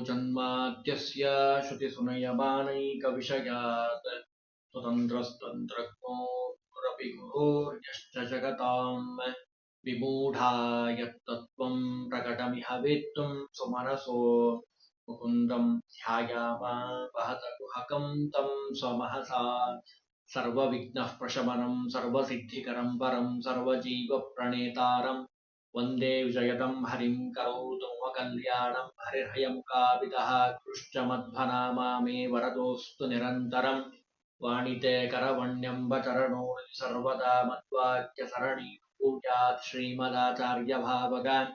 जन्माद्यस्य श्रुतिसुनयमानैकविषयात् स्वतन्त्रस्तन्त्रज्ञोरपि गुरोर्यश्च जगताम् विमूढा यत्तत्त्वम् प्रकटमिह वेत्तुम् सुमनसो। मुकुन्दम् ध्यायामापहतगुहकम् तम् स्वमहसा। सर्वविघ्नः प्रशमनम् सर्वसिद्धिकरम् परम् सर्वजीवप्रणेतारम् वंदे हरिम् करोतु। कल्याणं हरिर्हयमुखाविदः कृश्च मध्वनामा मे वरदोऽस्तु निरन्तरम् वाणिते करवण्यम्बचरणो सर्वदा मद्वाक्यसरणि पूजात् श्रीमदाचार्यभावगान्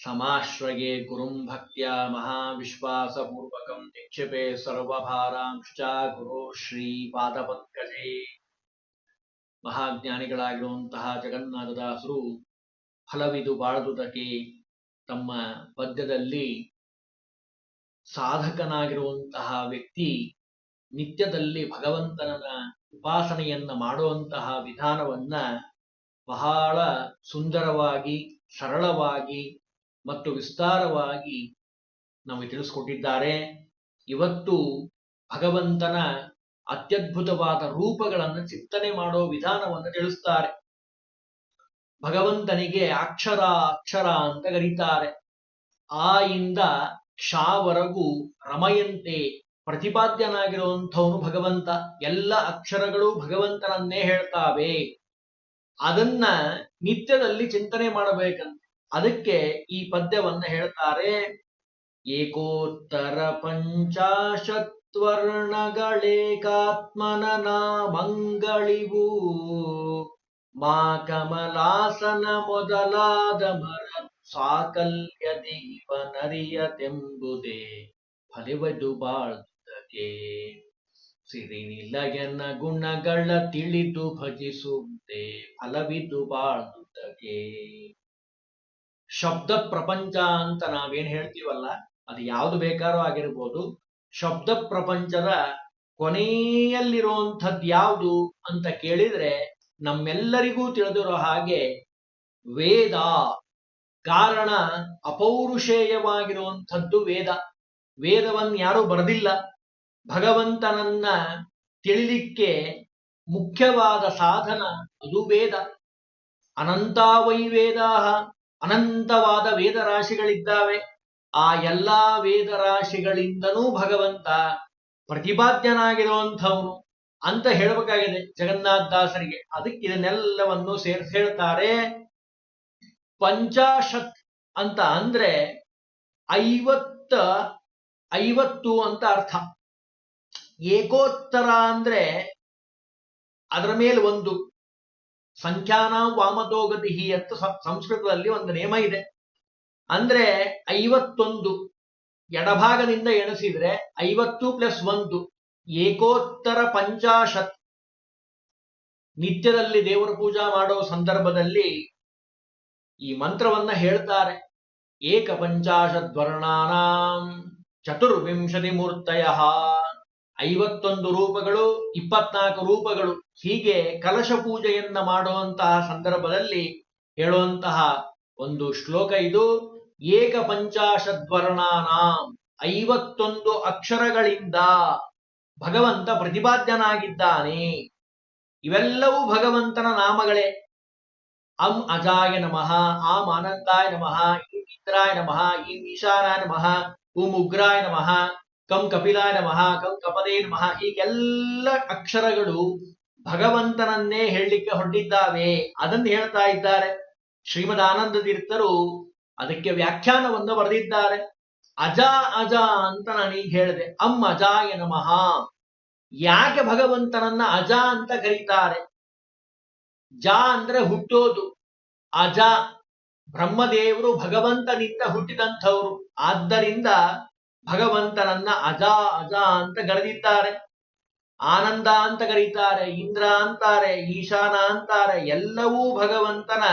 समाश्रये गुरुं भक्त्या महाविश्वासपूर्वकं निक्षिपे ಸರ್ವಭಾರಾಂಶ್ಚ ಗುರು ಶ್ರೀಪಾದಪಂಕಜೇ ಮಹಾಜ್ಞಾನಿಗಳಾಗಿರುವಂತಹ ಜಗನ್ನಾಥದಾಸರು ಫಲವಿದು ಬಾಳದುದಕ್ಕೆ ತಮ್ಮ ಪದ್ಯದಲ್ಲಿ ಸಾಧಕನಾಗಿರುವಂತಹ ವ್ಯಕ್ತಿ ನಿತ್ಯದಲ್ಲಿ ಭಗವಂತನ ಉಪಾಸನೆಯನ್ನ ಮಾಡುವಂತಹ ವಿಧಾನವನ್ನ ಬಹಳ ಸುಂದರವಾಗಿ, ಸರಳವಾಗಿ ಮತ್ತು ವಿಸ್ತಾರವಾಗಿ ನಮಗೆ ತಿಳಿಸ್ಕೊಟ್ಟಿದ್ದಾರೆ. ಇವತ್ತು ಭಗವಂತನ ಅತ್ಯದ್ಭುತವಾದ ರೂಪಗಳನ್ನು ಚಿಂತನೆ ಮಾಡೋ ವಿಧಾನವನ್ನು ತಿಳಿಸ್ತಾರೆ. ಭಗವಂತನಿಗೆ ಅಕ್ಷರ ಅಕ್ಷರ ಅಂತ ಕರೀತಾರೆ. ಆ ಇಂದ ಕ್ಷಾವರೆಗೂ ರಮಯಂತೆ ಪ್ರತಿಪಾದ್ಯನಾಗಿರುವಂಥವನು ಭಗವಂತ. ಎಲ್ಲ ಅಕ್ಷರಗಳು ಭಗವಂತನನ್ನೇ ಹೇಳ್ತಾವೆ. ಅದನ್ನ ನಿತ್ಯದಲ್ಲಿ ಚಿಂತನೆ ಮಾಡಬೇಕಂತ. ಅದಕ್ಕೆ ಈ ಪದ್ಯವನ್ನ ಹೇಳ್ತಾರೆ. ಏಕೋತ್ತರ ಪಂಚಾಶತ್ವರ್ಣಗಳೇಕಾತ್ಮನ ನಾ ಮಂಗಳಿವು. ಮಾ ಕಮಲಾಸನ ಮೊದಲಾದ ಮರ ಸಾಕಲ್ಯ ದೀಪ ನರಿಯತೆಂಬುದೇ ಫಲಿವದು ಬಾಳ್ದಗೆ ಸಿರಿನಿಲಯನ ಗುಣಗಳ ತಿಳಿದು ಭಜಿಸುತ್ತೆ ಫಲವಿದು ಬಾಳ್ದುದಗೆ ಶಬ್ದ ಪ್ರಪಂಚ ಅಂತ ನಾವೇನ್ ಹೇಳ್ತೀವಲ್ಲ, ಅದು ಯಾವುದು ಬೇಕಾದ್ರೂ ಆಗಿರ್ಬೋದು. ಶಬ್ದ ಪ್ರಪಂಚದ ಕೊನೆಯಲ್ಲಿರುವಂಥದ್ದು ಯಾವುದು ಅಂತ ಕೇಳಿದ್ರೆ ನಮ್ಮೆಲ್ಲರಿಗೂ ತಿಳಿದಿರೋ ಹಾಗೆ ವೇದ ಕಾರಣ ಅಪೌರುಷೇಯವಾಗಿರುವಂಥದ್ದು ವೇದ. ವೇದವನ್ನು ಯಾರೂ ಬರೆದಿಲ್ಲ. ಭಗವಂತನನ್ನ ತಿಳಿಲಿಕ್ಕೆ ಮುಖ್ಯವಾದ ಸಾಧನ ಅದು ವೇದ. ಅನಂತಾವೈ ವೇದಾಹ ಅನಂತವಾದ ವೇದ ರಾಶಿಗಳಿದ್ದಾವೆ ಆ ಎಲ್ಲಾ ವೇದ ರಾಶಿಗಳಿಂದನೂ ಭಗವಂತ ಪ್ರತಿಪಾದ್ಯನಾಗಿರುವಂಥವನು. ಅಂತ ಹೇಳಬೇಕಾಗಿದೆ ಜಗನ್ನಾಥದಾಸರಿಗೆ ಅದಕ್ಕೆ ಇದನ್ನೆಲ್ಲವನ್ನು ಸೇರಿಸಿ ಹೇಳ್ತಾರೆ ಪಂಚಾಶತ್ ಅಂತ ಅಂದ್ರೆ ಐವತ್ತ, ಐವತ್ತು ಅಂತ ಅರ್ಥ. ಏಕೋತ್ತರ ಅಂದ್ರೆ ಅದರ ಮೇಲೆ ಒಂದು ಸಂಖ್ಯಾನ ವಾಮತೋಗತಿ ಅಂತ ಸಂಸ್ಕೃತದಲ್ಲಿ ಒಂದು ನಿಯಮ ಇದೆ. ಅಂದ್ರೆ ಐವತ್ತೊಂದು ಎಡಭಾಗದಿಂದ ಎಣಿಸಿದ್ರೆ ಐವತ್ತು ಪ್ಲಸ್ ಒಂದು ಏಕೋತ್ತರ ಪಂಚಾಶತ್. ನಿತ್ಯದಲ್ಲಿ ದೇವರ ಪೂಜಾ ಮಾಡೋ ಸಂದರ್ಭದಲ್ಲಿ ಈ ಮಂತ್ರವನ್ನ ಹೇಳ್ತಾರೆ. ಏಕ ಪಂಚಾಶದ್ವರ್ಣಾನ ಚತುರ್ವಿಂಶತಿ ಮೂರ್ತಯ ಐವತ್ತೊಂದು ರೂಪಗಳು, ಇಪ್ಪತ್ನಾಲ್ಕು ರೂಪಗಳು. ಹೀಗೆ ಕಲಶ ಪೂಜೆಯನ್ನ ಮಾಡುವಂತಹ ಸಂದರ್ಭದಲ್ಲಿ ಹೇಳುವಂತಹ ಒಂದು ಶ್ಲೋಕ ಇದು. ಏಕ ಪಂಚಾಶದ್ವರ್ಣಾನಾಂ ಐವತ್ತೊಂದು ಅಕ್ಷರಗಳಿಂದ ಭಗವಂತ ಪ್ರತಿಪಾದ್ಯನಾಗಿದ್ದಾನೆ. ಇವೆಲ್ಲವೂ ಭಗವಂತನ ನಾಮಗಳೇ. ಅಂ ಅಜಾಯ ನಮಃ, ಆಂ ಆನಂದಾಯ ನಮಃ, ಇಂ ಇಂದ್ರಾಯ ನಮಃ, ಇಂ ಈಶಾನಾಯ ನಮಃ ಓಂ ಉಗ್ರಾಯ ನಮಃ, ಕಂ ಕಪಿಲಾಯ ನಮಃ, ಕಂ ಕಪದೇ ನಮಃ, ಹೀಗೆಲ್ಲ ಅಕ್ಷರಗಳು ಭಗವಂತನನ್ನೇ ಹೇಳಲಿಕ್ಕೆ ಹೊರಟಿದ್ದಾವೆ. ಅದನ್ನು ಹೇಳ್ತಾ ಇದ್ದಾರೆ. ಶ್ರೀಮದ್ ಆನಂದ ತೀರ್ಥರು ಅದಕ್ಕೆ ವ್ಯಾಖ್ಯಾನವನ್ನು ಬರೆದಿದ್ದಾರೆ. ಅಜ ಅಜ ಅಂತ ನಾನೀಗ ಹೇಳಿದೆ. ಅಮ್ಮ ಅಜಾಯ ನಮಃ. ಯಾಕೆ ಭಗವಂತನನ್ನ ಅಜ ಅಂತ ಕರೀತಾರೆ? ಜ ಅಂದ್ರೆ ಹುಟ್ಟೋದು. ಅಜ ಬ್ರಹ್ಮದೇವರು ಭಗವಂತನಿಂದ ಹುಟ್ಟಿದಂಥವ್ರು. ಆದ್ದರಿಂದ ಭಗವಂತನನ್ನ ಅಜ ಅಜ ಅಂತ ಕರೆದಿದ್ದಾರೆ. ಆನಂದ ಅಂತ ಕರೀತಾರೆ, ಇಂದ್ರ ಅಂತಾರೆ, ಈಶಾನ ಅಂತಾರೆ. ಎಲ್ಲವೂ ಭಗವಂತನ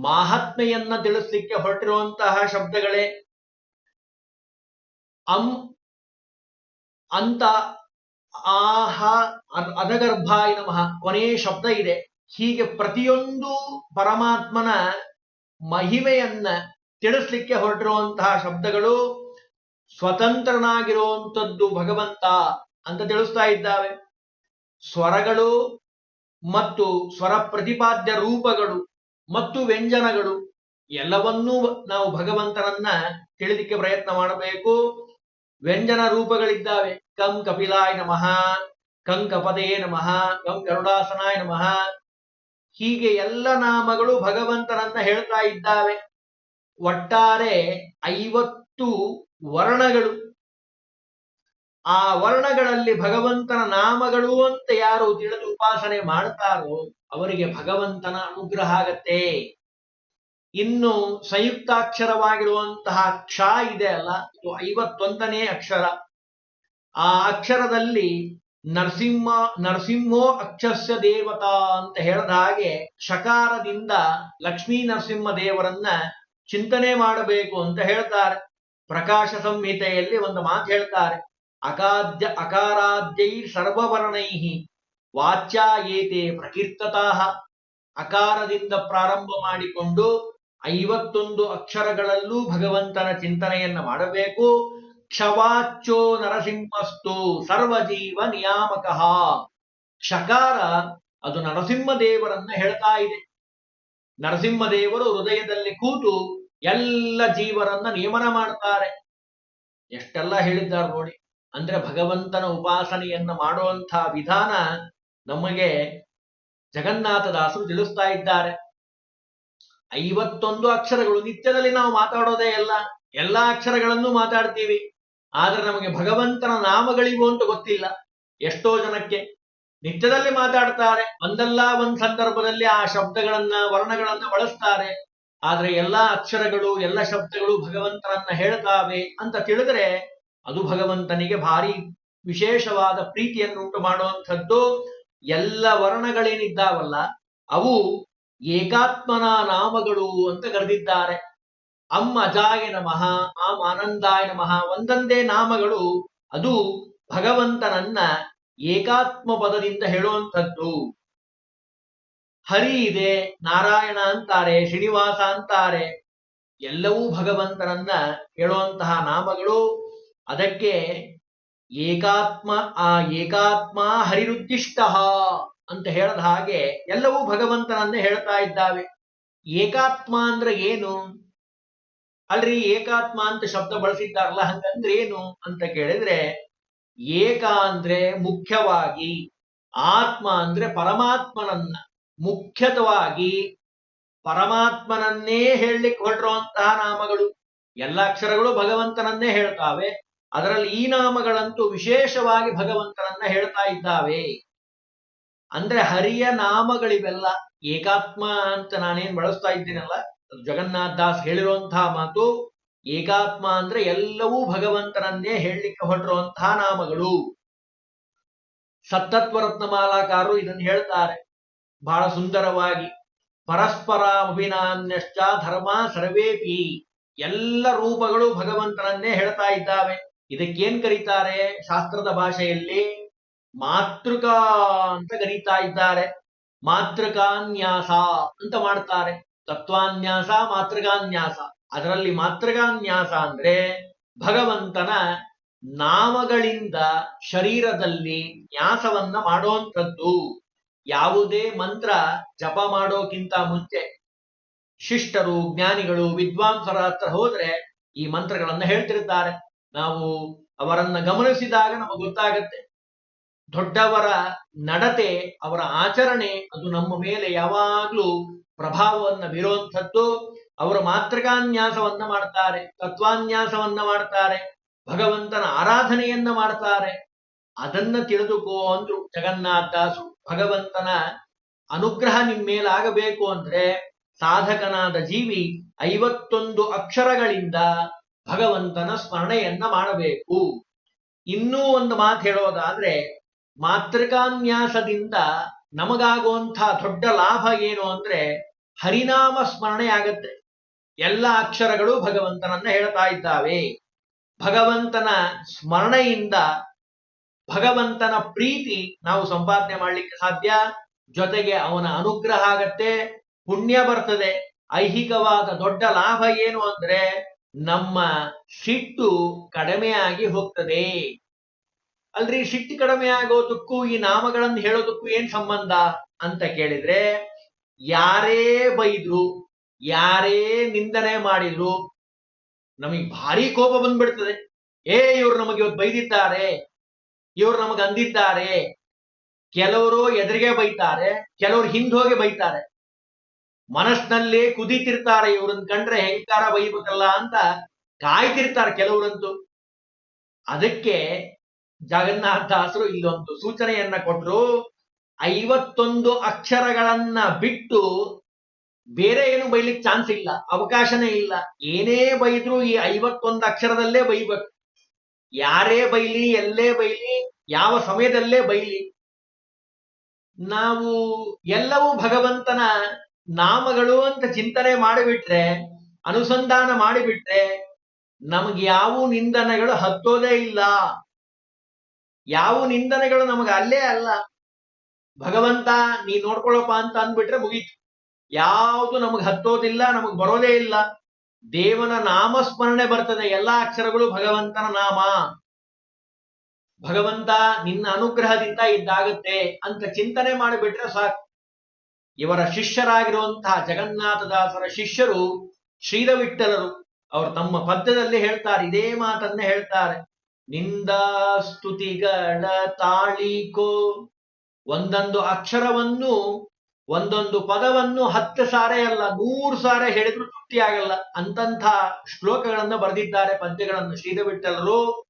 ಮಾಹಾತ್ಮೆಯನ್ನ ತಿಳಿಸ್ಲಿಕ್ಕೆ ಹೊರಟಿರುವಂತಹ ಶಬ್ದಗಳೇ. ಅಂ, ಅಂತ, ಆಹ ಅದ್- ಅಧಗರ್ಭಾಯ ನಮಃ ಕೊನೆಯ ಶಬ್ದ ಇದೆ. ಹೀಗೆ ಪ್ರತಿಯೊಂದು ಪರಮಾತ್ಮನ ಮಹಿಮೆಯನ್ನ ತಿಳಿಸ್ಲಿಕ್ಕೆ ಹೊರಟಿರುವಂತಹ ಶಬ್ದಗಳು ಸ್ವತಂತ್ರನಾಗಿರುವಂಥದ್ದು ಭಗವಂತ ಅಂತ ತಿಳಿಸ್ತಾ ಇದ್ದಾವೆ. ಸ್ವರಗಳು ಮತ್ತು ಸ್ವರ ಪ್ರತಿಪಾದ್ಯ ರೂಪಗಳು ಮತ್ತು ವ್ಯಂಜನಗಳು ಎಲ್ಲವನ್ನೂ ನಾವು ಭಗವಂತನನ್ನ ತಿಳಿಲಿಕ್ಕೆ ಪ್ರಯತ್ನ ಮಾಡಬೇಕು. ವ್ಯಂಜನ ರೂಪಗಳಿದ್ದಾವೆ. ಕಂ ಕಪಿಲಾಯ ನಮಃ, ಕಂ ಕಪದೇ ನಮಃ, ಕಂ ಗರುಡಾಸನಾಯ ನಮಃ. ಹೀಗೆ ಎಲ್ಲ ನಾಮಗಳು ಭಗವಂತನನ್ನ ಹೇಳ್ತಾ ಇದ್ದಾವೆ. ಒಟ್ಟಾರೆ ಐವತ್ತು ವರ್ಣಗಳು. ಆ ವರ್ಣಗಳಲ್ಲಿ ಭಗವಂತನ ನಾಮಗಳು ಅಂತ ಯಾರು ತಿಳಿದು ಉಪಾಸನೆ ಮಾಡ್ತಾರೋ ಅವರಿಗೆ ಭಗವಂತನ ಅನುಗ್ರಹ ಆಗತ್ತೆ. ಇನ್ನು ಸಂಯುಕ್ತಾಕ್ಷರವಾಗಿರುವಂತಹ ಕ್ಷ ಇದೆ ಅಲ್ಲ? ಇದು ಐವತ್ತೊಂದನೇ ಅಕ್ಷರ. ಆ ಅಕ್ಷರದಲ್ಲಿ ನರಸಿಂಹ, ನರಸಿಂಹೋ ಅಕ್ಷಸ್ಯ ದೇವತಾ ಅಂತ ಹೇಳಿದ ಹಾಗೆ ಶಕಾರದಿಂದ ಲಕ್ಷ್ಮೀ ನರಸಿಂಹ ದೇವರನ್ನ ಚಿಂತನೆ ಮಾಡಬೇಕು ಅಂತ ಹೇಳ್ತಾರೆ. ಪ್ರಕಾಶ ಸಂಹಿತೆಯಲ್ಲಿ ಒಂದು ಮಾತು ಹೇಳ್ತಾರೆ. ಅಕಾದ್ಯ ಅಕಾರಾದ್ಯೈ ಸರ್ವವರ್ಣೈ ವಾಚ್ಯ ಏತೆ ಪ್ರಕೀರ್ತತಾಹ ಅಕಾರದಿಂದ ಪ್ರಾರಂಭ ಮಾಡಿಕೊಂಡು ಐವತ್ತೊಂದು ಅಕ್ಷರಗಳಲ್ಲೂ ಭಗವಂತನ ಚಿಂತನೆಯನ್ನ ಮಾಡಬೇಕು. ಕ್ಷವಾಚೋ ನರಸಿಂಹಸ್ತು ಸರ್ವಜೀವ ನಿಯಾಮಕ. ಕ್ಷಕಾರ ಅದು ನರಸಿಂಹ ದೇವರನ್ನ ಹೇಳ್ತಾ ಇದೆ. ನರಸಿಂಹ ದೇವರು ಹೃದಯದಲ್ಲಿ ಕೂತು ಎಲ್ಲ ಜೀವರನ್ನ ನಿಯಮನ ಮಾಡ್ತಾರೆ. ಎಷ್ಟೆಲ್ಲ ಹೇಳಿದ್ದಾರೆ ನೋಡಿ. ಅಂದ್ರೆ ಭಗವಂತನ ಉಪಾಸನೆಯನ್ನ ಮಾಡುವಂತಹ ವಿಧಾನ ನಮಗೆ ಜಗನ್ನಾಥದಾಸರು ತಿಳಿಸ್ತಾ ಇದ್ದಾರೆ. ಐವತ್ತೊಂದು ಅಕ್ಷರಗಳು ನಿತ್ಯದಲ್ಲಿ ನಾವು ಮಾತಾಡೋದೇ ಎಲ್ಲ ಎಲ್ಲಾ ಅಕ್ಷರಗಳನ್ನು ಮಾತಾಡ್ತೀವಿ. ಆದ್ರೆ ನಮಗೆ ಭಗವಂತನ ನಾಮಗಳಿಗೂ ಅಂತ ಗೊತ್ತಿಲ್ಲ. ಎಷ್ಟೋ ಜನಕ್ಕೆ ನಿತ್ಯದಲ್ಲಿ ಮಾತಾಡ್ತಾರೆ, ಒಂದಲ್ಲ ಒಂದ್ ಸಂದರ್ಭದಲ್ಲಿ ಆ ಶಬ್ದಗಳನ್ನ, ವರ್ಣಗಳನ್ನ ಬಳಸ್ತಾರೆ. ಆದ್ರೆ ಎಲ್ಲಾ ಅಕ್ಷರಗಳು, ಎಲ್ಲ ಶಬ್ದಗಳು ಭಗವಂತನನ್ನ ಹೇಳ್ತಾವೆ ಅಂತ ತಿಳಿದ್ರೆ ಅದು ಭಗವಂತನಿಗೆ ಭಾರಿ ವಿಶೇಷವಾದ ಪ್ರೀತಿಯನ್ನುಂಟು ಮಾಡುವಂಥದ್ದು. ಎಲ್ಲ ವರ್ಣಗಳೇನಿದ್ದಾವಲ್ಲ, ಅವು ಏಕಾತ್ಮನ ನಾಮಗಳು ಅಂತ ಕರೆದಿದ್ದಾರೆ. ಅಮ್ಮ ಅಜಾಯ ನಮಃ ಆಂ ಆನಂದಾಯ ನಮಃ, ಒಂದೊಂದೇ ನಾಮಗಳು. ಅದು ಭಗವಂತನನ್ನ ಏಕಾತ್ಮ ಪದದಿಂದ ಹೇಳುವಂಥದ್ದು. ಹರಿ ಇದೆ, ನಾರಾಯಣ ಅಂತಾರೆ, ಶ್ರೀನಿವಾಸ ಅಂತಾರೆ. ಎಲ್ಲವೂ ಭಗವಂತನನ್ನ ಹೇಳುವಂತಹ ನಾಮಗಳು. ಅದಕ್ಕೆ ಏಕಾತ್ಮ, ಆ ಏಕಾತ್ಮ ಹರಿರುದ್ದಿಷ್ಟ. ಅಂತ ಹೇಳದ ಹಾಗೆ ಎಲ್ಲವೂ ಭಗವಂತನನ್ನೇ ಹೇಳ್ತಾ ಇದ್ದಾವೆ. ಏಕಾತ್ಮ ಅಂದ್ರೆ ಏನು? ಅಲ್ರಿ ಏಕಾತ್ಮ ಅಂತ ಶಬ್ದ ಬಳಸಿದ್ದಾರಲ್ಲ, ಹಂಗಂದ್ರೆ ಏನು ಅಂತ ಕೇಳಿದ್ರೆ, ಏಕ ಅಂದ್ರೆ ಮುಖ್ಯವಾಗಿ, ಆತ್ಮ ಅಂದ್ರೆ ಪರಮಾತ್ಮನನ್ನ ಮುಖ್ಯತವಾಗಿ ಪರಮಾತ್ಮನನ್ನೇ ಹೇಳಲಿಕ್ಕೆ ಹೊರಟಿರುವಂತಹ ನಾಮಗಳು. ಎಲ್ಲ ಅಕ್ಷರಗಳು ಭಗವಂತನನ್ನೇ ಹೇಳ್ತಾವೆ. ಅದರಲ್ಲಿ ಈ ನಾಮಗಳಂತೂ ವಿಶೇಷವಾಗಿ ಭಗವಂತನನ್ನ ಹೇಳ್ತಾ ಇದ್ದಾವೆ. ಅಂದ್ರೆ ಹರಿಯ ನಾಮಗಳಿವೆಲ್ಲ, ಏಕಾತ್ಮ ಅಂತ ನಾನೇನ್ ಬಳಸ್ತಾ ಇದ್ದೀನಲ್ಲ, ಜಗನ್ನಾಥ ದಾಸ್ ಹೇಳಿರುವಂತಹ ಮಾತು, ಏಕಾತ್ಮ ಅಂದ್ರೆ ಎಲ್ಲವೂ ಭಗವಂತನನ್ನೇ ಹೇಳಲಿಕ್ಕೆ ಹೊರಟಿರುವಂತಹ ನಾಮಗಳು. ಸತ್ತತ್ವ ರತ್ನಮಾಲಾಕಾರರು ಇದನ್ನು ಹೇಳ್ತಾರೆ. ಬಹಳ ಸುಂದರವಾಗಿ, ಪರಸ್ಪರ ಅಭಿನಾನ್ಯಶ್ಚ ಧರ್ಮ ಸರ್ವೇಪಿ, ಎಲ್ಲ ರೂಪಗಳು ಭಗವಂತನನ್ನೇ ಹೇಳ್ತಾ ಇದ್ದಾವೆ. ಇದಕ್ಕೇನ್ ಕರೀತಾರೆ ಶಾಸ್ತ್ರದ ಭಾಷೆಯಲ್ಲಿ? ಮಾತೃಕಾ ಅಂತ ಕರೀತಾ ಇದ್ದಾರೆ. ಮಾತೃಕಾನ್ಯಾಸ ಅಂತ ಮಾಡ್ತಾರೆ. ತತ್ವಾನ್ಯಾಸ, ಮಾತೃಕಾನ್ಯಾಸ. ಅದರಲ್ಲಿ ಮಾತೃಕಾನ್ಯಾಸ ಅಂದ್ರೆ ಭಗವಂತನ ನಾಮಗಳಿಂದ ಶರೀರದಲ್ಲಿ ನ್ಯಾಸವನ್ನ ಮಾಡುವಂಥದ್ದು ಯಾವುದೇ ಮಂತ್ರ ಜಪ ಮಾಡೋಕ್ಕಿಂತ ಮುಂಚೆ ಶಿಷ್ಟರು, ಜ್ಞಾನಿಗಳು, ವಿದ್ವಾಂಸರ ಹತ್ರ ಹೋದ್ರೆ ಈ ಮಂತ್ರಗಳನ್ನ ಹೇಳ್ತಿರ್ತಾರೆ. ನಾವು ಅವರನ್ನ ಗಮನಿಸಿದಾಗ ನಮಗೆ ಗೊತ್ತಾಗತ್ತೆ. ದೊಡ್ಡವರ ನಡತೆ, ಅವರ ಆಚರಣೆ, ಅದು ನಮ್ಮ ಮೇಲೆ ಯಾವಾಗ್ಲೂ ಪ್ರಭಾವವನ್ನು ಬೀರುವಂಥದ್ದು. ಅವರು ಮಾತೃಕಾನ್ಯಾಸವನ್ನ ಮಾಡ್ತಾರೆ, ತತ್ವಾನ್ಯಾಸವನ್ನ ಮಾಡ್ತಾರೆ, ಭಗವಂತನ ಆರಾಧನೆಯನ್ನ ಮಾಡ್ತಾರೆ. ಅದನ್ನ ತಿಳಿದುಕೋ ಅಂದ್ರು ಜಗನ್ನಾಥದಾಸು ಭಗವಂತನ ಅನುಗ್ರಹ ನಿಮ್ಮ ಮೇಲಾಗಬೇಕು ಅಂದ್ರೆ ಸಾಧಕನಾದ ಜೀವಿ ಐವತ್ತೊಂದು ಅಕ್ಷರಗಳಿಂದ ಭಗವಂತನ ಸ್ಮರಣೆಯನ್ನ ಮಾಡಬೇಕು. ಇನ್ನೂ ಒಂದು ಮಾತು ಹೇಳೋದಾದ್ರೆ ಮಾತೃಕಾನ್ಯಾಸದಿಂದ ನಮಗಾಗುವಂಥ ದೊಡ್ಡ ಲಾಭ ಏನು ಅಂದ್ರೆ ಹರಿನಾಮ ಸ್ಮರಣೆ ಆಗತ್ತೆ. ಎಲ್ಲ ಅಕ್ಷರಗಳು ಭಗವಂತನನ್ನ ಹೇಳ್ತಾ ಇದ್ದಾವೆ. ಭಗವಂತನ ಸ್ಮರಣೆಯಿಂದ ಭಗವಂತನ ಪ್ರೀತಿ ನಾವು ಸಂಪಾದನೆ ಮಾಡ್ಲಿಕ್ಕೆ ಸಾಧ್ಯ. ಜೊತೆಗೆ ಅವನ ಅನುಗ್ರಹ ಆಗತ್ತೆ, ಪುಣ್ಯ ಬರ್ತದೆ. ಐಹಿಕವಾದ ದೊಡ್ಡ ಲಾಭ ಏನು ಅಂದ್ರೆ ನಮ್ಮ ಸಿಟ್ಟು ಕಡಿಮೆಯಾಗಿ ಹೋಗ್ತದೆ. ಅಲ್ರಿ ಶಕ್ತಿ ಕಡಿಮೆ ಆಗೋದಕ್ಕೂ, ಈ ನಾಮಗಳನ್ನು ಹೇಳೋದಕ್ಕೂ ಏನ್ ಸಂಬಂಧ? ಅಂತ ಕೇಳಿದ್ರೆ, ಯಾರೇ ಬೈದ್ರು, ಯಾರೇ ನಿಂದನೆ ಮಾಡಿದ್ರು, ನಮಗೆ ಭಾರಿ ಕೋಪ ಬಂದ್ಬಿಡ್ತದೆ. ಏ, ಇವ್ರು ನಮಗೆ ಇವತ್ತು ಬೈದಿದ್ದಾರೆ, ಇವ್ರು ನಮಗೆ ಅಂದಿದ್ದಾರೆ, ಕೆಲವರು ಎದುರಿಗೆ ಬೈತಾರೆ, ಕೆಲವರು ಹಿಂದೋಗಿ ಬೈತಾರೆ. ಮನಸ್ನಲ್ಲಿ ಕುದಿತಿರ್ತಾರೆ ಇವ್ರನ್ನ ಕಂಡ್ರೆ ಹೆಂಕಾರ ಬೈಬೇಕಲ್ಲ ಅಂತ ಕಾಯ್ತಿರ್ತಾರೆ ಕೆಲವರಂತೂ. ಅದಕ್ಕೆ ಜಗನ್ನಾಥದಾಸರು ಇಲ್ಲೊಂದು ಸೂಚನೆಯನ್ನ ಕೊಟ್ಟರು ಐವತ್ತೊಂದು ಅಕ್ಷರಗಳನ್ನ ಬಿಟ್ಟು ಬೇರೆ ಏನು ಬೈಲಿಕ್ಕೆ ಚಾನ್ಸ್ ಇಲ್ಲ, ಅವಕಾಶನೇ ಇಲ್ಲ. ಏನೇ ಬೈದ್ರು ಈ ಐವತ್ತೊಂದು ಅಕ್ಷರದಲ್ಲೇ ಬೈಬೇಕು. ಯಾರೇ ಬೈಲಿ, ಎಲ್ಲೇ ಬೈಲಿ, ಯಾವ ಸಮಯದಲ್ಲೇ ಬೈಲಿ. ನಾವು ಎಲ್ಲವೂ ಭಗವಂತನ ನಾಮಗಳು ಅಂತ ಚಿಂತನೆ ಮಾಡಿಬಿಟ್ರೆ, ಅನುಸಂಧಾನ ಮಾಡಿಬಿಟ್ರೆ, ನಮಗೆ ಯಾವ ನಿಂದನೆಗಳು ಹತ್ತೋದೇ ಇಲ್ಲ. ಯಾವ ನಿಂದನೆಗಳು ನಮಗೆ ಅಲ್ಲೇ ಅಲ್ಲ. ಭಗವಂತ, ನೀ ನೋಡ್ಕೊಳ್ಳಪ್ಪ ಅಂತ ಅಂದ್ಬಿಟ್ರೆ ಮುಗೀತು. ಯಾವುದು ನಮಗೆ ಹತ್ತೋದಿಲ್ಲ, ನಮಗ್ ಬರೋದೇ ಇಲ್ಲ. ದೇವನ ನಾಮಸ್ಮರಣೆ ಬರ್ತದೆ, ಎಲ್ಲಾ ಅಕ್ಷರಗಳು ಭಗವಂತನ ನಾಮ. ಭಗವಂತ ನಿನ್ನ ಅನುಗ್ರಹದಿಂದ ಇದ್ದಾಗುತ್ತೆ ಅಂತ ಚಿಂತನೆ ಮಾಡಿಬಿಟ್ರೆ ಸಾಕು. ಇವರ ಶಿಷ್ಯರಾಗಿರುವಂತಹ ಜಗನ್ನಾಥದಾಸರ ಶಿಷ್ಯರು ಶ್ರೀರವಿಟ್ಟರರು ಅವರು ತಮ್ಮ ಪದ್ಯದಲ್ಲಿ ಹೇಳ್ತಾರೆ, ಇದೇ ಮಾತನ್ನೇ ಹೇಳ್ತಾರೆ. ನಿಂದಾ ಸ್ತುತಿಗಳ ತಾಳಿಕೋ. ಒಂದೊಂದು ಅಕ್ಷರವನ್ನು, ಒಂದೊಂದು ಪದವನ್ನು ಹತ್ತು ಸಾರೆ ಅಲ್ಲ, ನೂರು ಸಾರೆ ಹೇಳಿದ್ರು ತೃಪ್ತಿ ಆಗಲ್ಲ. ಅಂತಂಥ ಶ್ಲೋಕಗಳನ್ನು ಬರೆದಿದ್ದಾರೆ ಪದ್ಯಗಳನ್ನು ಶ್ರೀರವಿಠಲರು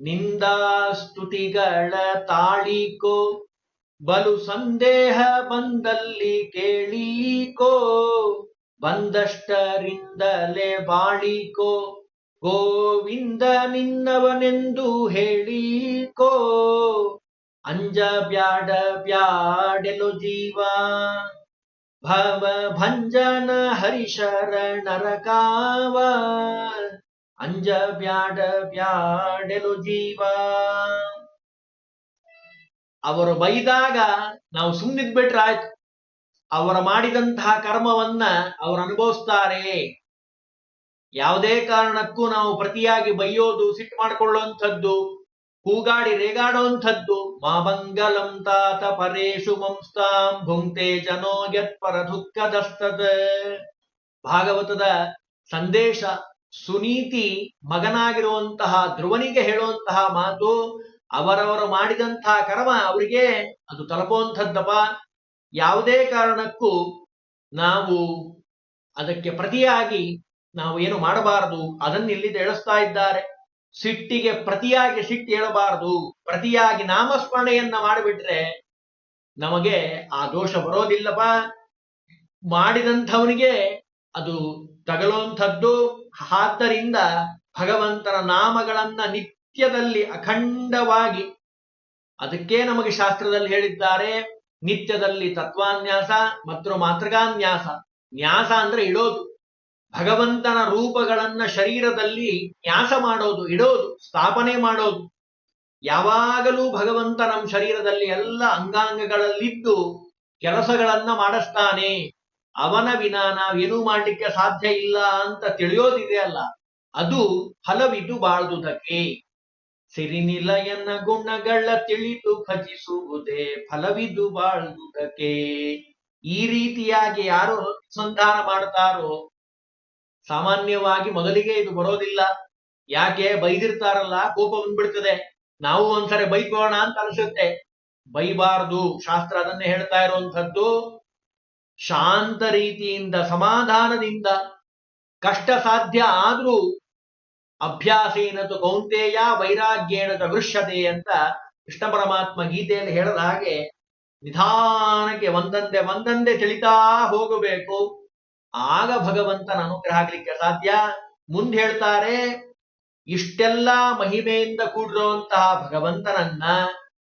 ನಿಂದಾಸ್ತುತಿಗಳ ತಾಳಿಕೋ, ಬಲು ಸಂದೇಹ ಬಂದಲ್ಲಿ ಕೇಳೀಕೋ, ಬಂದಷ್ಟರಿಂದಲೇ ಬಾಳಿಕೋ. ಗೋವಿಂದ ನಿನ್ನವನೆಂದು ಹೇಳಿ ಕೋ. ಅಂಜ ಬ್ಯಾಡ ಬ್ಯಾಡೆಲು ಜೀವ. ಭವ ಭಂಜನ ಹರಿಶರಣರ ಕಾವ ಅಂಜ ಬ್ಯಾಡ ಬ್ಯಾಡೆಲು ಜೀವ. ಅವರು ಬೈದಾಗ ನಾವು ಸುಮ್ಮನಿದ್ಬಿಟ್ರಾಯ್ತು ಅವರು ಅವರ ಮಾಡಿದಂತಹ ಕರ್ಮವನ್ನ ಅವರು ಅನುಭವಿಸ್ತಾರೆ. ಯಾವುದೇ ಕಾರಣಕ್ಕೂ ನಾವು ಪ್ರತಿಯಾಗಿ ಬೈಯೋದು, ಸಿಟ್ಟು ಮಾಡಿಕೊಳ್ಳುವಂಥದ್ದು, ಕೂಗಾಡಿ ರೇಗಾಡುವಂಥದ್ದು. ಮಾಮಂಗಲಂ ತಾತ ಪರೇಶು ಮಂಸ್ತಾಂ ಭುಂಕ್ತೆ ಜನೋ ಯತ್ಪರ ದುಃಖದಸ್ತದ ಭಾಗವತದ ಸಂದೇಶ, ಸುನೀತಿ ಮಗನಾಗಿರುವಂತಹ, ಧ್ರುವನಿಗೆ ಹೇಳುವಂತಹ ಮಾತು, ಅವರವರು ಮಾಡಿದಂತಹ ಕರ್ಮ, ಅವರಿಗೆ ಅದು ತಲುಪುವಂಥದ್ದಪ್ಪ. ಯಾವುದೇ ಕಾರಣಕ್ಕೂ ನಾವು ಅದಕ್ಕೆ ಪ್ರತಿಯಾಗಿ ನಾವು ಏನು ಮಾಡಬಾರದು? ಅದನ್ನ ಇಲ್ಲಿ ತಿಳಿಸ್ತಾ ಇದ್ದಾರೆ. ಸಿಟ್ಟಿಗೆ ಪ್ರತಿಯಾಗಿ ಸಿಟ್ಟು ಹೇಳಬಾರದು. ಪ್ರತಿಯಾಗಿ ನಾಮಸ್ಮರಣೆಯನ್ನ ಮಾಡಿಬಿಟ್ರೆ ನಮಗೆ ಆ ದೋಷ ಬರೋದಿಲ್ಲಪ್ಪ. ಮಾಡಿದಂಥವನಿಗೆ ಅದು ತಗಲುವಂಥದ್ದು. ಆದ್ದರಿಂದ ಭಗವಂತನ ನಾಮಗಳನ್ನ ನಿತ್ಯದಲ್ಲಿ ಅಖಂಡವಾಗಿ ಅದಕ್ಕೆ ನಮಗೆ ಶಾಸ್ತ್ರದಲ್ಲಿ ಹೇಳಿದ್ದಾರೆ. ನಿತ್ಯದಲ್ಲಿ ತತ್ವಾನ್ಯಾಸ ಮತ್ತು ಮಾತೃಗಾನ್ಯಾಸ ನ್ಯಾಸ ಅಂದ್ರೆ ಇಡೋದು. ಭಗವಂತನ ರೂಪಗಳನ್ನ ಶರೀರದಲ್ಲಿ ನ್ಯಾಸ ಮಾಡೋದು, ಇಡೋದು, ಸ್ಥಾಪನೆ ಮಾಡೋದು. ಯಾವಾಗಲೂ ಭಗವಂತ ನಮ್ಮ ಶರೀರದಲ್ಲಿ ಎಲ್ಲ ಅಂಗಾಂಗಗಳಲ್ಲಿದ್ದು ಕೆಲಸಗಳನ್ನ ಮಾಡಿಸ್ತಾನೆ. ಅವನ ವಿನ ನಾವೇನೂ ಮಾಡಲಿಕ್ಕೆ ಸಾಧ್ಯ ಇಲ್ಲ ಅಂತ ತಿಳಿಯೋದಿದೆ ಅಲ್ಲ. ಅದು ಫಲವಿದು ಬಾಳ್ದುದಕ್ಕೆ. ಸಿರಿನಿಲಯನ ಗುಣಗಳ ತಿಳಿದು ಭಜಿಸುವುದೇ ಫಲವಿದು ಬಾಳ್ದುದಕ್ಕೆ. ಈ ರೀತಿಯಾಗಿ ಯಾರು ಅನುಸಂಧಾನ ಮಾಡ್ತಾರೋ ಸಾಮಾನ್ಯವಾಗಿ ಮೊದಲಿಗೆ ಇದು ಬರೋದಿಲ್ಲ. ಯಾಕೆ? ಬೈದಿರ್ತಾರಲ್ಲ, ಕೋಪ ಬಂದ್ಬಿಡ್ತದೆ. ನಾವು ಒಂದ್ಸರಿ ಬೈಕೋಣ ಅಂತ ಅನ್ಸುತ್ತೆ. ಬೈಬಾರ್ದು. ಶಾಸ್ತ್ರ ಅದನ್ನೇ ಹೇಳ್ತಾ ಇರುವಂಥದ್ದು. ಶಾಂತ ರೀತಿಯಿಂದ, ಸಮಾಧಾನದಿಂದ ಕಷ್ಟ ಸಾಧ್ಯ ಆದ್ರೂ ಅಭ್ಯಾಸೇನತು ಕೌಂತೆಯ ವೈರಾಗ್ಯೇಣ ದೃಶ್ಯತೆ ಅಂತ ಕೃಷ್ಣ ಪರಮಾತ್ಮ ಗೀತೆಯಲ್ಲಿ ಹೇಳದ ಹಾಗೆ ನಿಧಾನಕ್ಕೆ ಒಂದಂದೆ ಒಂದಂದೆ ತಿಳಿತಾ ಹೋಗಬೇಕು. ಆಗ ಭಗವಂತನ ಅನುಗ್ರಹ ಆಗ್ಲಿಕ್ಕೆ ಸಾಧ್ಯ ಮುಂದೆ ಹೇಳ್ತಾರೆ, ಇಷ್ಟೆಲ್ಲ ಮಹಿಮೆಯಿಂದ ಕೂಡಿರುವಂತಹ ಭಗವಂತನನ್ನ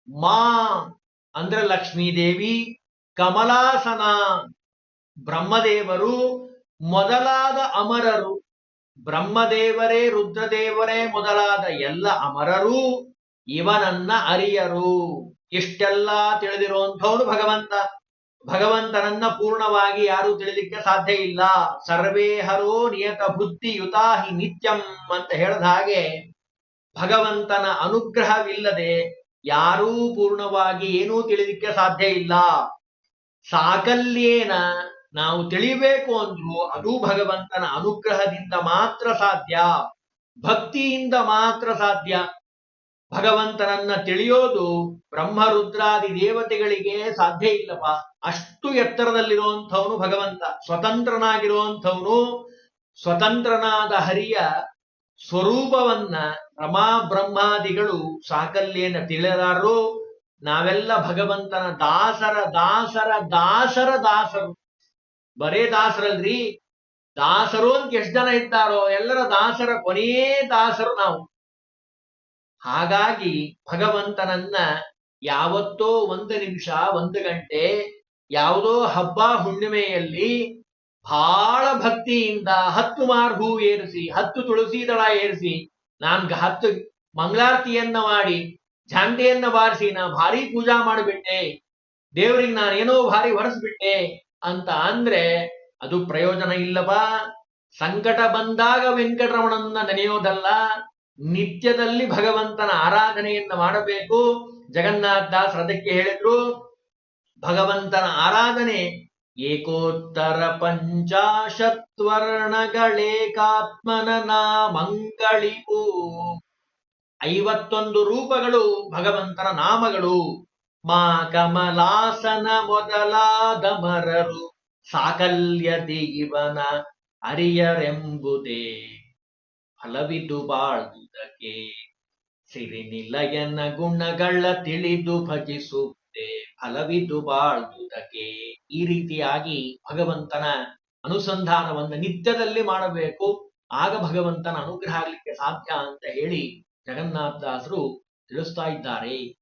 ಮಾ ಅಂದ್ರೆ ಲಕ್ಷ್ಮೀದೇವಿ, ಕಮಲಾಸನ ಬ್ರಹ್ಮದೇವರು, ಮೊದಲಾದ ಅಮರರು, ಬ್ರಹ್ಮದೇವರೇ, ರುದ್ರದೇವರೇ, ಮೊದಲಾದ ಎಲ್ಲ ಅಮರರು, ಇವನನ್ನ ಅರಿಯರು. ಇಷ್ಟೆಲ್ಲ ತಿಳಿದಿರುವಂಥವನು ಭಗವಂತ. ಭಗವಂತನನ್ನ ಪೂರ್ಣವಾಗಿ ಯಾರು ತಿಳಿಲಿಕ್ಕೆ ಸಾಧ್ಯ ಇಲ್ಲ. ಸರ್ವೇ ಹರೋ ನಿಯತ ಬುದ್ಧಿಯುತಾ ಹಿ ನಿತ್ಯಂ ಅಂತ ಹೇಳದ ಹಾಗೆ ಭಗವಂತನ ಅನುಗ್ರಹವಿಲ್ಲದೆ ಯಾರೂ ಪೂರ್ಣವಾಗಿ ಏನೂ ತಿಳಿಲಿಕ್ಕೆ ಸಾಧ್ಯ ಇಲ್ಲ. ಸಾಕಲ್ಯೇನ ನಾವು ತಿಳಿಬೇಕು ಅಂದ್ರು ಅದು ಭಗವಂತನ ಅನುಗ್ರಹದಿಂದ ಮಾತ್ರ ಸಾಧ್ಯ. ಭಕ್ತಿಯಿಂದ ಮಾತ್ರ ಸಾಧ್ಯ. ಭಗವಂತನನ್ನ ತಿಳಿಯೋದು ಬ್ರಹ್ಮರುದ್ರಾದಿ ದೇವತೆಗಳಿಗೆ ಸಾಧ್ಯ ಇಲ್ಲಪ್ಪ. ಅಷ್ಟು ಎತ್ತರದಲ್ಲಿರುವಂಥವನು ಭಗವಂತ. ಸ್ವತಂತ್ರನಾಗಿರುವಂಥವನು ಸ್ವತಂತ್ರನಾದ ಹರಿಯ ಸ್ವರೂಪವನ್ನ ರಮಾ ಬ್ರಹ್ಮಾದಿಗಳು ಸಾಕಲ್ಯೇನ ತಿಳಿಯಲಾರರು? ನಾವೆಲ್ಲ ಭಗವಂತನ ದಾಸರ ದಾಸರ ದಾಸರ ದಾಸರು. ಬರೇ ದಾಸರಲ್ರಿ? ದಾಸರು ಅಂತ ಎಷ್ಟು ಜನ ಇದ್ದಾರೋ? ಎಲ್ಲರ ದಾಸರ ಕೊನೆಯೇ ದಾಸರು ನಾವು. ಹಾಗಾಗಿ ಭಗವಂತನನ್ನ ಯಾವತ್ತೋ ಒಂದು ನಿಮಿಷ, ಒಂದು ಗಂಟೆ ಯಾವುದೋ ಹಬ್ಬ ಹುಣ್ಣಿಮೆಯಲ್ಲಿ ಬಹಳ ಭಕ್ತಿಯಿಂದ ಹತ್ತು ಮಾರ್ ಹೂ ಏರಿಸಿ, ಹತ್ತು ತುಳಸಿ ದಳ ಏರಿಸಿ ನಾನು ಹತ್ತು ಮಂಗಳಾರತಿಯನ್ನ ಮಾಡಿ ಝಾಂಡೆಯನ್ನ ಬಾರಿಸಿ, ನಾ ಭಾರಿ ಪೂಜಾ ಮಾಡಿಬಿಟ್ಟೆ, ದೇವರಿಗೆ ಏನೋ ಭಾರಿ ಹೊರಸ್ಬಿಟ್ಟೆ ಅಂತ ಅಂದ್ರೆ ಅದು ಪ್ರಯೋಜನ ಇಲ್ಲವಾ ಸಂಕಟ ಬಂದಾಗ ವೆಂಕಟರಮಣನ್ನ ನೆನೆಯೋದಲ್ಲ. ನಿತ್ಯದಲ್ಲಿ ಭಗವಂತನ ಆರಾಧನೆಯನ್ನ ಮಾಡಬೇಕು. ಜಗನ್ನಾಥ ದಾಸ್ ಅದಕ್ಕೆ ಹೇಳಿದ್ರು, ಭಗವಂತನ ಆರಾಧನೆ ಏಕೋತ್ತರ ಪಂಚಾಶತ್ವರ್ಣಗಳೇಕಾತ್ಮನ ನಾಮಂಗಳಿವು. ಐವತ್ತೊಂದು ರೂಪಗಳು ಭಗವಂತನ ನಾಮಗಳು. ಮಾ ಕಮಲಾಸನ ಮೊದಲಾದ ಮರರು ಅರಿಯರೆಂಬುದೇ. ಫಲವಿದು ಬಾಳುವುದಕ್ಕೆ ಸಿರಿನಿಲಯನ ಗುಣಗಳ ತಿಳಿದು ಭಜಿಸುತ್ತೆ ಫಲವಿದು ಬಾಳುವುದಕ್ಕೆ ಈ ರೀತಿಯಾಗಿ ಭಗವಂತನ ಅನುಸಂಧಾನವನ್ನು ನಿತ್ಯದಲ್ಲಿ ಮಾಡಬೇಕು. ಆಗ ಭಗವಂತನ ಅನುಗ್ರಹ ಆಗಲಿಕ್ಕೆ ಸಾಧ್ಯ ಅಂತ ಹೇಳಿ ಜಗನ್ನಾಥದಾಸರು ತಿಳಿಸ್ತಾ ಇದ್ದಾರೆ.